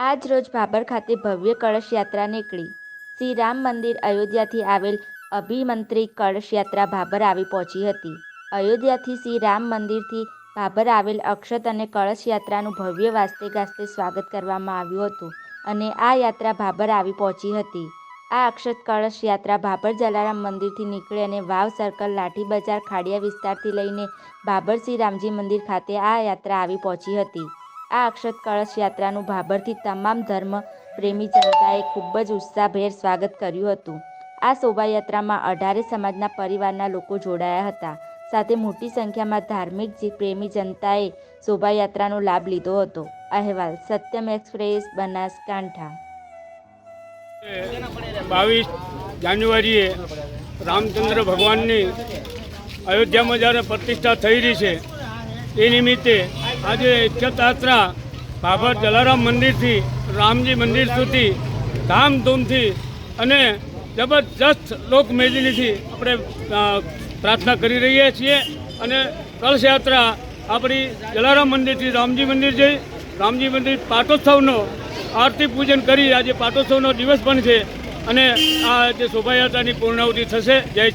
આજ રોજ ભાભર ખાતે ભવ્ય કળશ યાત્રા નીકળી. શ્રી રામ મંદિર અયોધ્યાથી આવેલ અભિમંત્રી કળશ યાત્રા ભાભર આવી પહોંચી હતી. અયોધ્યાથી શ્રી રામ મંદિરથી ભાભર આવેલ અક્ષત અને કળશ યાત્રાનું ભવ્ય વાસ્તે ગાસ્તે સ્વાગત કરવામાં આવ્યું હતું અને આ યાત્રા ભાભર આવી પહોંચી હતી. આ અક્ષત કળશ યાત્રા ભાભર જલારામ મંદિરથી નીકળી અને વાવ સર્કલ લાઠી બજાર ખાડિયા વિસ્તારથી લઈને ભાભર શ્રી રામજી મંદિર ખાતે આ યાત્રા આવી પહોંચી હતી. આ અક્ષત કળશ યાત્રાનું ભાભરથી તમામ ધર્મ, પ્રેમી જનતાએ ખૂબ જ ઉત્સાહભેર સ્વાગત કર્યું હતું. આ શોભાયાત્રામાં અઢારે સમાજના પરિવારના લોકો જોડાયા હતા. સાથે મોટી સંખ્યામાં ધાર્મિક પ્રેમી જનતાએ શોભાયાત્રાનો લાભ લીધો હતો. અહેવાલ, સત્યમ એક્સપ્રેસ, બનાસકાંઠા. બાવીસ જાન્યુઆરીએ રામચંદ્ર ભગવાનની અયોધ્યામાં જ્યારે પ્રતિષ્ઠા થઈ રહી છે, એ નિમિત્તે આજે યાત્રા બાબા જલારામ મંદિરથી, રામજી મંદિર સુધી, ધામધૂમથી અને જબરજસ્ત લોકમેદનીથી આપણે પ્રાર્થના કરી રહ્યા છીએ. અને કળશયાત્રા આપણી જલારામ મંદિરથી રામજી મંદિર જઈ, રામજી મંદિર પાટોત્સવનો આરતી પૂજન કરી આજે પાટોત્સવનો દિવસ પણ છે અને આ જે શોભાયાત્રાની પૂર્ણાહુતિ થશે, જય